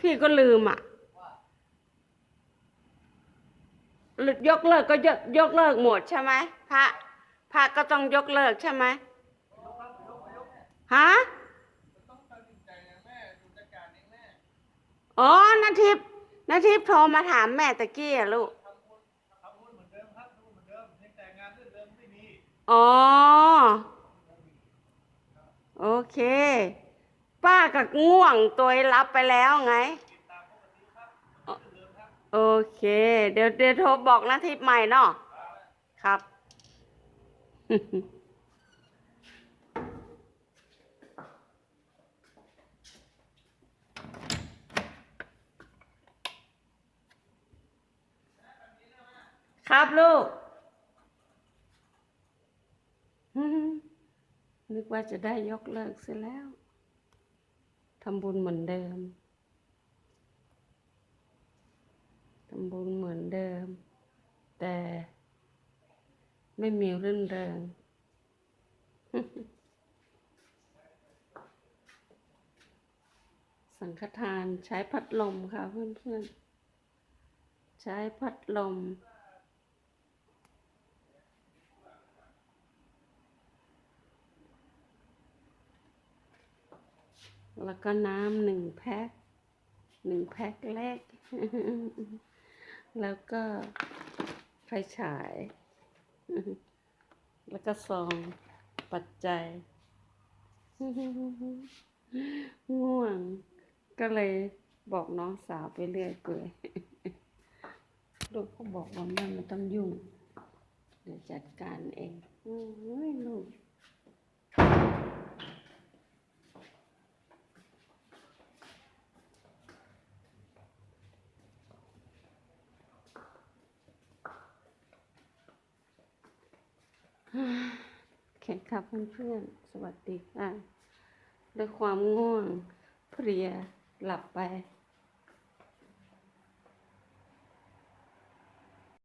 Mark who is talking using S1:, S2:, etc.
S1: พี่ก็ลืมอะยกเลิกก็ยกยกเลิกหมดใช่ไหมพระพระก็ต้องยกเลิกใช่ไหมฮะอ๋อนาทิพย์นาทิพย์โทรมาถามแม่ตะกี้อะลูก
S2: ทำบุญเหมือนเดิมครับทำบุญเหมือนเดิมเพียงแต่งานเรื่องเดิมไม่มี
S1: อ๋อ โอเค ป้ากับง่วงตัวรับไปแล้วไง โอเค เดี๋ยวเดี๋ยวโทรบอกนาทิพย์ใหม่เนาะครับครับลูก นึกว่าจะได้ยกเลิกเสียแล้ว ทำบุญเหมือนเดิม ทำบุญเหมือนเดิม แต่ไม่มีเรื่นเริงสังฆทานใช้พัดลมค่ะเพื่อนๆ ใช้พัดลม แล้วก็น้ำหนึ่งแพ็คหนึ่งแพ็คแรก แล้วก็ไฟฉาย แล้วก็ซองปัจจัย ง่วง ก็เลยบอกน้องสาวไปเรื่อยเปื่อยลูกเขาบอกว่าแม่ไม่ต้องยุ่ง เดี๋ยวจัดการเองโอ้ยลูก โอเคครับเพื่อนๆสวัสดีค่ะด้วยความง่วงเพลียหลับไป